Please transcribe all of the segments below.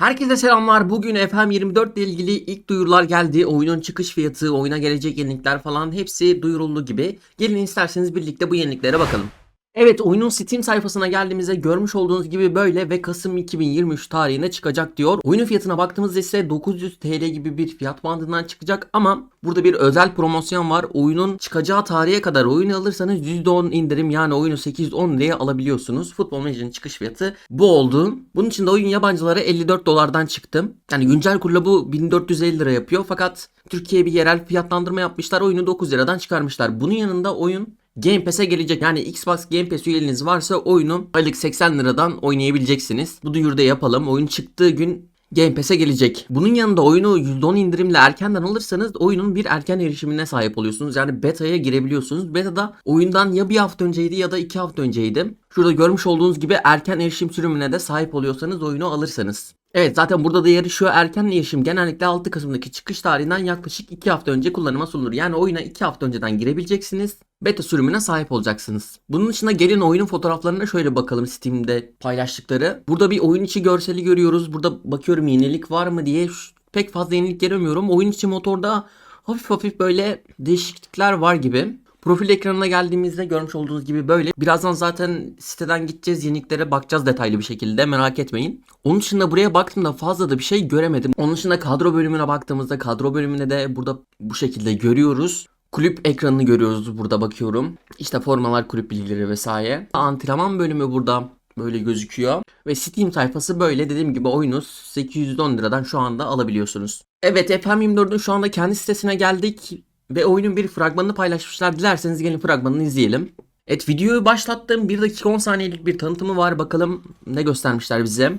Herkese selamlar. Bugün FM24 ile ilgili ilk duyurular geldi. Oyunun çıkış fiyatı, oyuna gelecek yenilikler falan hepsi duyuruldu gibi. Gelin isterseniz birlikte bu yeniliklere bakalım. Evet oyunun Steam sayfasına geldiğimizde görmüş olduğunuz gibi böyle ve Kasım 2023 tarihine çıkacak diyor. Oyunun fiyatına baktığımızda ise 900 TL gibi bir fiyat bandından çıkacak ama burada bir özel promosyon var. Oyunun çıkacağı tarihe kadar oyunu alırsanız %10 indirim yani oyunu 810 liraya alabiliyorsunuz. Futbol Manager'ın çıkış fiyatı bu oldu. Bunun için de oyun yabancıları 54 dolardan çıktı. Yani güncel kurla bu 1450 lira yapıyor fakat Türkiye'ye bir yerel fiyatlandırma yapmışlar. Oyunu 9 liradan çıkarmışlar. Bunun yanında oyun Game Pass'e gelecek. Yani Xbox Game Pass üyeliğiniz varsa oyunu aylık 80 liradan oynayabileceksiniz. Bu duyuruda yapalım. Oyun çıktığı gün Game Pass'e gelecek. Bunun yanında oyunu %10 indirimle erkenden alırsanız oyunun bir erken erişimine sahip oluyorsunuz. Yani beta'ya girebiliyorsunuz. Beta'da oyundan ya bir hafta önceydi ya da iki hafta önceydi. Şurada görmüş olduğunuz gibi erken erişim sürümüne de sahip oluyorsanız oyunu alırsanız. Evet zaten burada da yarışıyor erken erişim genellikle 6 Kasım'daki çıkış tarihinden yaklaşık 2 hafta önce kullanıma sunulur. Yani oyuna 2 hafta önceden girebileceksiniz. Beta sürümüne sahip olacaksınız. Bunun dışında gelin oyunun fotoğraflarına şöyle bakalım Steam'de paylaştıkları. Burada bir oyun içi görseli görüyoruz. Burada bakıyorum yenilik var mı diye pek fazla yenilik göremiyorum. Oyun içi motorda hafif hafif böyle değişiklikler var gibi. Profil ekranına geldiğimizde görmüş olduğunuz gibi böyle. Birazdan zaten siteden gideceğiz yeniliklere bakacağız detaylı bir şekilde merak etmeyin. Onun dışında buraya baktığımda fazla da bir şey göremedim. Onun dışında kadro bölümüne baktığımızda kadro bölümüne de burada bu şekilde görüyoruz. Kulüp ekranını görüyoruz burada bakıyorum. İşte formalar, kulüp bilgileri vesaire. Antrenman bölümü burada böyle gözüküyor. Ve Steam sayfası böyle dediğim gibi oyunu 810 liradan şu anda alabiliyorsunuz. Evet FM24'ün şu anda kendi sitesine geldik. Ve oyunun bir fragmanını paylaşmışlar. Dilerseniz gelin fragmanını izleyelim. Evet videoyu başlattım. 1 dakika 10 saniyelik bir tanıtımı var. Bakalım ne göstermişler bize.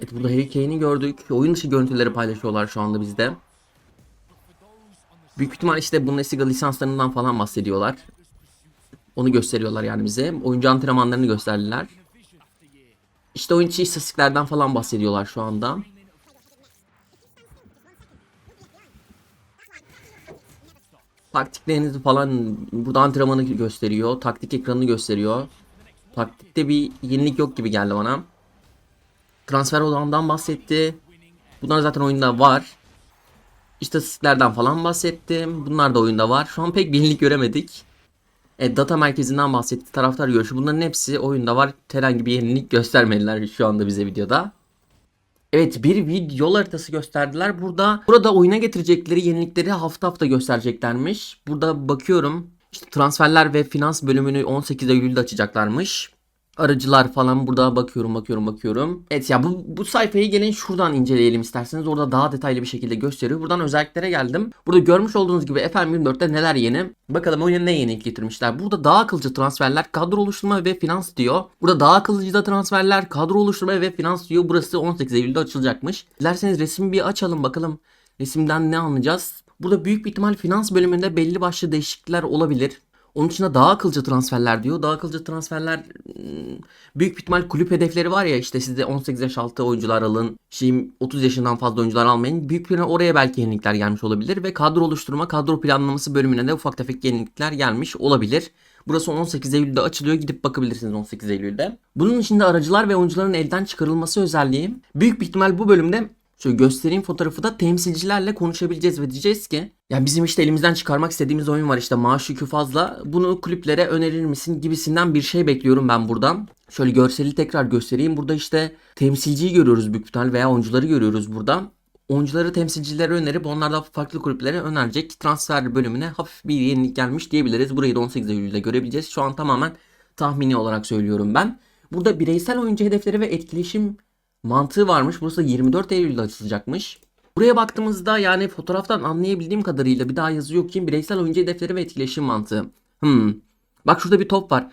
Evet burada Harry Kane'i gördük. Oyun dışı görüntüleri paylaşıyorlar şu anda bizde. Büyük ihtimal işte Bundesliga lisanslarından falan bahsediyorlar. Onu gösteriyorlar yani bize. Oyuncu antrenmanlarını gösterdiler. İşte oyun içi istatistiklerden falan bahsediyorlar şu anda. Taktiklerinizi falan burada antrenmanı gösteriyor. Taktik ekranını gösteriyor. Taktikte bir yenilik yok gibi geldi bana. Transfer olandan bahsetti. Bunlar zaten oyunda var. İstatistiklerden falan bahsettim. Bunlar da oyunda var. Şu an pek bir yenilik göremedik. E, data merkezinden bahsetti. Taraftar görüşü. Bunların hepsi oyunda var. Herhangi bir yenilik göstermediler şu anda bize videoda. Evet bir video haritası gösterdiler. Burada burada oyuna getirecekleri yenilikleri hafta hafta göstereceklermiş. Burada bakıyorum işte transferler ve finans bölümünü 18 Eylül'de açacaklarmış. Aracılar falan burada bakıyorum bakıyorum bakıyorum. Evet ya bu, bu sayfayı gelin şuradan inceleyelim isterseniz. Orada daha detaylı bir şekilde gösteriyor. Buradan özelliklere geldim. Burada görmüş olduğunuz gibi FM24'te neler yeni. Bakalım oyuna ne yenilik getirmişler. Burada daha akılcı transferler, kadro oluşturma ve finans diyor. Burada daha akılcı da transferler, kadro oluşturma ve finans diyor. Burası 18 Eylül'de açılacakmış. Dilerseniz resmi bir açalım bakalım. Resimden ne anlayacağız? Burada büyük bir ihtimal finans bölümünde belli başlı değişiklikler olabilir. Onun dışında daha akılcı transferler diyor. Daha akılcı transferler hmm, büyük ihtimal kulüp hedefleri var ya işte sizde 18 yaş altı oyuncular alın. Şimdi 30 yaşından fazla oyuncular almayın. Büyük bir oraya belki yenilikler gelmiş olabilir. Ve kadro oluşturma, kadro planlaması bölümüne de ufak tefek yenilikler gelmiş olabilir. Burası 18 Eylül'de açılıyor. Gidip bakabilirsiniz 18 Eylül'de. Bunun içinde aracılar ve oyuncuların elden çıkarılması özelliği. Büyük bir ihtimal bu bölümde Şöyle göstereyim fotoğrafı da temsilcilerle konuşabileceğiz ve diyeceğiz ki ya bizim işte elimizden çıkarmak istediğimiz oyun var işte maaş yükü fazla bunu kulüplere önerir misin gibisinden bir şey bekliyorum ben buradan. Şöyle görseli tekrar göstereyim. Burada işte temsilciyi görüyoruz büyük ihtimal veya oyuncuları görüyoruz burada. Oyuncuları temsilcilere önerip onlar da farklı kulüplere önerecek. Transfer bölümüne hafif bir yenilik gelmiş diyebiliriz. Burayı da 18 Eylül'de görebileceğiz. Şu an tamamen tahmini olarak söylüyorum ben. Burada bireysel oyuncu hedefleri ve etkileşim mantığı varmış. Burası da 24 Eylül'de açılacakmış. Buraya baktığımızda yani fotoğraftan anlayabildiğim kadarıyla bir daha yazı yok ki bireysel oyuncu hedefleri ve etkileşim mantığı. Hmm. Bak şurada bir top var.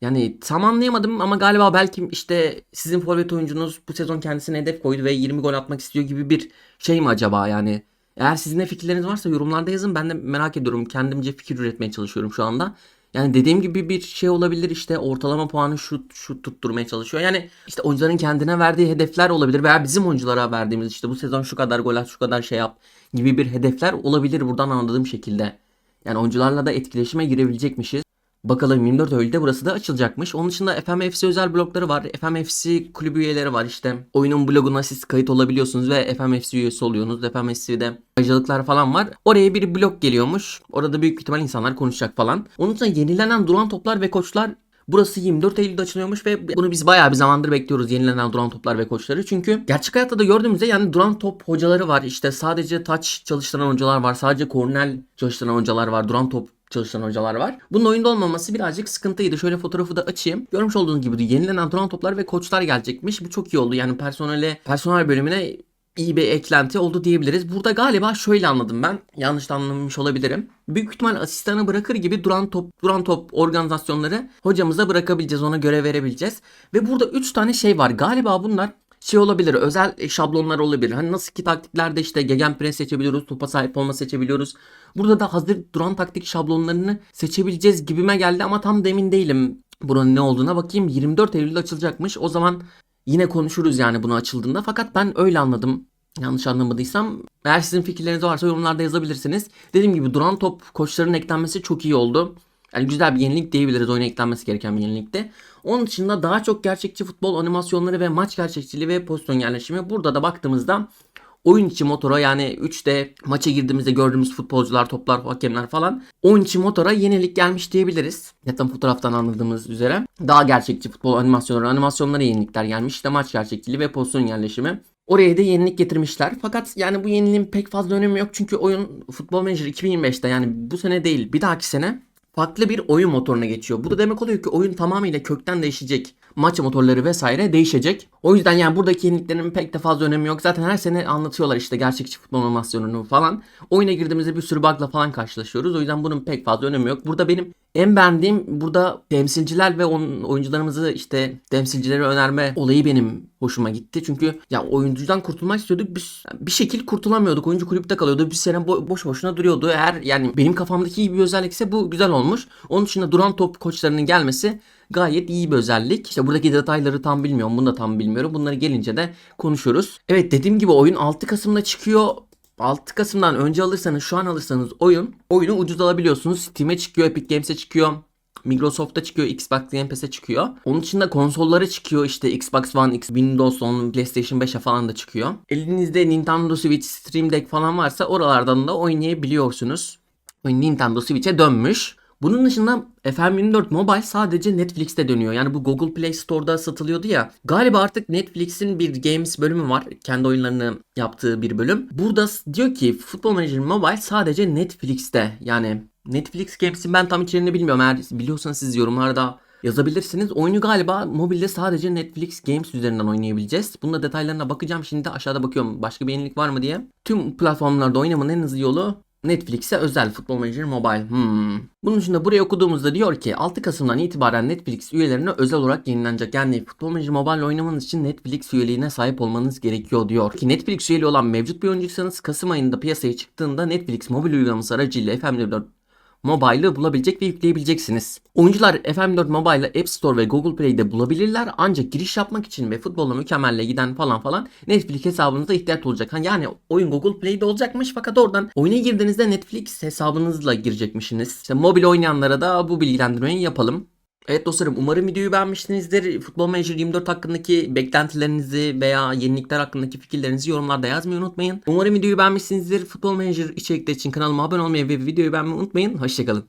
Yani tam anlayamadım ama galiba belki işte sizin forvet oyuncunuz bu sezon kendisine hedef koydu ve 20 gol atmak istiyor gibi bir şey mi acaba yani? Eğer sizin de fikirleriniz varsa yorumlarda yazın. Ben de merak ediyorum. Kendimce fikir üretmeye çalışıyorum şu anda. Yani dediğim gibi bir şey olabilir işte ortalama puanı şut şut tutturmaya çalışıyor. Yani işte oyuncuların kendine verdiği hedefler olabilir veya bizim oyunculara verdiğimiz işte bu sezon şu kadar gol at şu kadar şey yap gibi bir hedefler olabilir buradan anladığım şekilde. Yani oyuncularla da etkileşime girebilecekmişiz. Bakalım 24 Eylül'de burası da açılacakmış. Onun dışında FMFC özel blokları var. FMFC kulübü üyeleri var işte. Oyunun bloguna siz kayıt olabiliyorsunuz ve FMFC üyesi oluyorsunuz. FMFC'de ayrıcalıklar falan var. Oraya bir blok geliyormuş. Orada büyük ihtimal insanlar konuşacak falan. Onun dışında yenilenen duran toplar ve koçlar Burası 24 Eylül'de açılıyormuş ve bunu biz bayağı bir zamandır bekliyoruz yenilenen duran toplar ve koçları. Çünkü gerçek hayatta da gördüğümüzde yani duran top hocaları var. İşte sadece touch çalıştıran hocalar var. Sadece kornel çalıştıran hocalar var. Duran top çalışan hocalar var. Bunun oyunda olmaması birazcık sıkıntıydı. Şöyle fotoğrafı da açayım. Görmüş olduğunuz gibi yenilenen duran toplar ve koçlar gelecekmiş. Bu çok iyi oldu. Yani personele, personel bölümüne iyi bir eklenti oldu diyebiliriz. Burada galiba şöyle anladım ben. Yanlış anlamış olabilirim. Büyük ihtimal asistanı bırakır gibi duran top duran top organizasyonları hocamıza bırakabileceğiz. Ona görev verebileceğiz. Ve burada 3 tane şey var. Galiba bunlar şey olabilir özel şablonlar olabilir. Hani nasıl ki taktiklerde işte gegenpress seçebiliyoruz, topa sahip olma seçebiliyoruz. Burada da hazır duran taktik şablonlarını seçebileceğiz gibime geldi ama tam da emin değilim. Buranın ne olduğuna bakayım 24 Eylül'de açılacakmış. O zaman yine konuşuruz yani bunu açıldığında. Fakat ben öyle anladım. Yanlış anlamadıysam eğer sizin fikirleriniz varsa yorumlarda yazabilirsiniz. Dediğim gibi duran top koçların eklenmesi çok iyi oldu. Yani güzel bir yenilik diyebiliriz oyuna eklenmesi gereken bir yenilikti. Onun dışında daha çok gerçekçi futbol animasyonları ve maç gerçekçiliği ve pozisyon yerleşimi. Burada da baktığımızda oyun içi motora yani 3'te maça girdiğimizde gördüğümüz futbolcular, toplar, hakemler falan oyun içi motora yenilik gelmiş diyebiliriz. Zaten fotoğraftan anladığımız üzere. Daha gerçekçi futbol animasyonları, animasyonlara yenilikler gelmiş. İşte maç gerçekçiliği ve pozisyon yerleşimi. Oraya da yenilik getirmişler. Fakat yani bu yeniliğin pek fazla önemi yok. Çünkü oyun Futbol Manager 2025'te yani bu sene değil bir dahaki sene farklı bir oyun motoruna geçiyor. Bu da demek oluyor ki oyun tamamıyla kökten değişecek. Maç motorları vesaire değişecek. O yüzden yani buradaki yeniliklerin pek de fazla önemi yok. Zaten her sene anlatıyorlar işte gerçekçi futbol animasyonunu falan. Oyuna girdiğimizde bir sürü bug'la falan karşılaşıyoruz. O yüzden bunun pek fazla önemi yok. Burada benim en beğendiğim burada temsilciler ve onun oyuncularımızı işte temsilcileri önerme olayı benim hoşuma gitti. Çünkü ya oyuncudan kurtulmak istiyorduk. Biz bir şekil kurtulamıyorduk. Oyuncu kulüpte kalıyordu. Bir sene bo- boş boşuna duruyordu. Eğer yani benim kafamdaki iyi bir özellikse bu güzel olmuş. Onun dışında duran top koçlarının gelmesi gayet iyi bir özellik. İşte buradaki detayları tam bilmiyorum. Bunu da tam bilmiyorum. Bunları gelince de konuşuruz. Evet dediğim gibi oyun 6 Kasım'da çıkıyor. 6 Kasım'dan önce alırsanız şu an alırsanız oyun oyunu ucuz alabiliyorsunuz. Steam'e çıkıyor, Epic Games'e çıkıyor. Microsoft'ta çıkıyor, Xbox Game Pass'e çıkıyor. Onun dışında konsollara çıkıyor işte Xbox One, X, Windows 10, PlayStation 5'e falan da çıkıyor. Elinizde Nintendo Switch, Stream Deck falan varsa oralardan da oynayabiliyorsunuz. Nintendo Switch'e dönmüş. Bunun dışında FM24 Mobile sadece Netflix'te dönüyor. Yani bu Google Play Store'da satılıyordu ya. Galiba artık Netflix'in bir games bölümü var. Kendi oyunlarını yaptığı bir bölüm. Burada diyor ki Football Manager Mobile sadece Netflix'te. Yani Netflix Games'in ben tam içeriğini bilmiyorum. Eğer biliyorsanız siz yorumlarda yazabilirsiniz. Oyunu galiba mobilde sadece Netflix Games üzerinden oynayabileceğiz. Bunun da detaylarına bakacağım. Şimdi de aşağıda bakıyorum başka bir yenilik var mı diye. Tüm platformlarda oynamanın en hızlı yolu Netflix'e özel Football Manager Mobile. Hmm. Bunun için de buraya okuduğumuzda diyor ki 6 Kasım'dan itibaren Netflix üyelerine özel olarak yayınlanacak. Yani Football Manager Mobile oynamanız için Netflix üyeliğine sahip olmanız gerekiyor diyor. Ki Netflix üyeliği olan mevcut bir oyuncuysanız Kasım ayında piyasaya çıktığında Netflix mobil uygulaması aracıyla FM4 Mobile'ı bulabilecek ve yükleyebileceksiniz. Oyuncular FM4 Mobile'ı App Store ve Google Play'de bulabilirler ancak giriş yapmak için ve futbolla mükemmelle giden falan falan Netflix hesabınıza ihtiyaç olacak. Yani oyun Google Play'de olacakmış fakat oradan oyuna girdiğinizde Netflix hesabınızla girecekmişsiniz. İşte mobil oynayanlara da bu bilgilendirmeyi yapalım. Evet dostlarım umarım videoyu beğenmişsinizdir. Futbol Manager 24 hakkındaki beklentilerinizi veya yenilikler hakkındaki fikirlerinizi yorumlarda yazmayı unutmayın. Umarım videoyu beğenmişsinizdir. Futbol Manager içerikleri için kanalıma abone olmayı ve videoyu beğenmeyi unutmayın. Hoşçakalın.